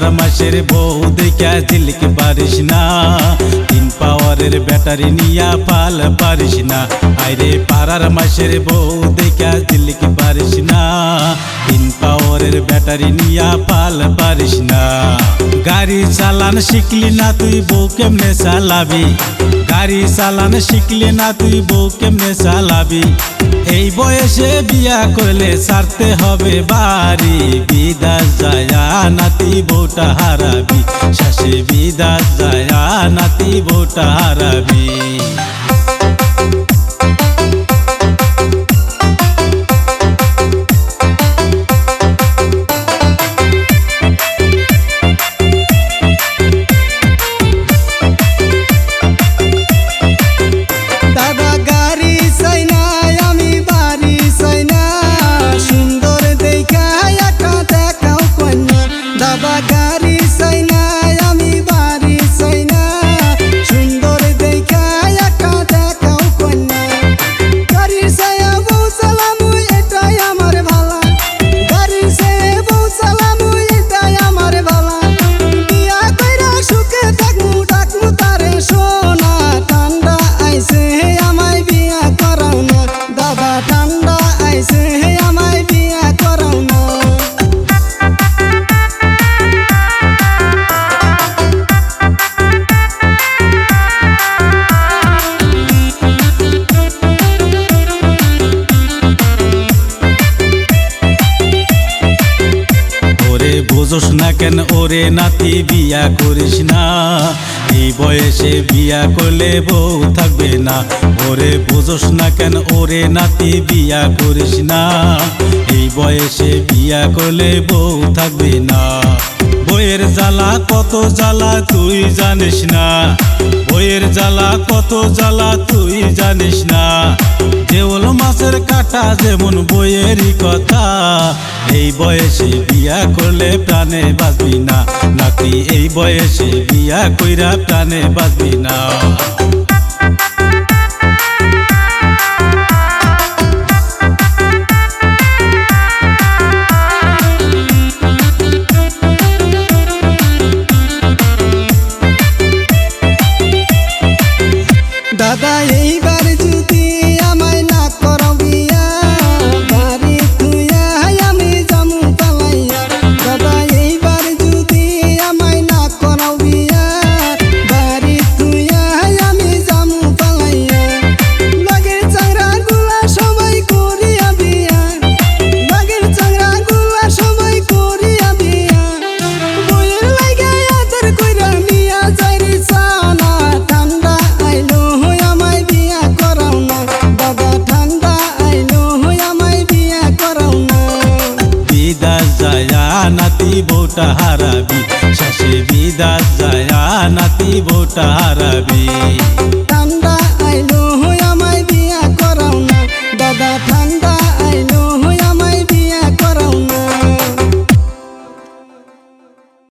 পাড়ার মাসের বউ দেখা ঝিলিক পারিস না। তিন পাওয়ারের ব্যাটারি নিয়া পাল পারিস না। আইরে পাড়ার মাসের বউ দেখা ঝিলিক পারিস না। তিন পাওয়ারের ব্যাটারি নিয়া পাল পারিস না। গাড়ি চালান শিখলি না তুই বউ কেমনে চালাবি? গাড়ি চালান শিখলি না তুই বউ কেমনে চালাবি? এই বয়সে বিয়া করলে ছাড়তে হবে বাড়ি। বিদাস যায়া নাতি বোটা হারাবি শেষে বিদাস যায় নাতি বোটা হারাবি। কেন ওরে নাতি বিয়া করিস না? এই বয়সে বিয়া করলে বউ থাকবে না। ওরে বোঝস না কেন ওরে নাতি বিয়া করিস না? এই বয়সে বিয়া করলে বউ থাকবে না। বইয়ের জ্বালা কত জ্বালা তুই জানিস না। বইয়ের জ্বালা, কত জ্বালা তুই জানিস না। দেওল মাছের কাটা যেমন বইয়েরই কথা। এই বয়সে বিয়া করলে প্রাণে বাঁচবি না। নাকি এই বয়সে বিয়া কইরা প্রাণে বাঁচবি না। যায়া নাতি বউটা হারাবি শেষে বিদাস যায়া নাতি বউটা হারাবি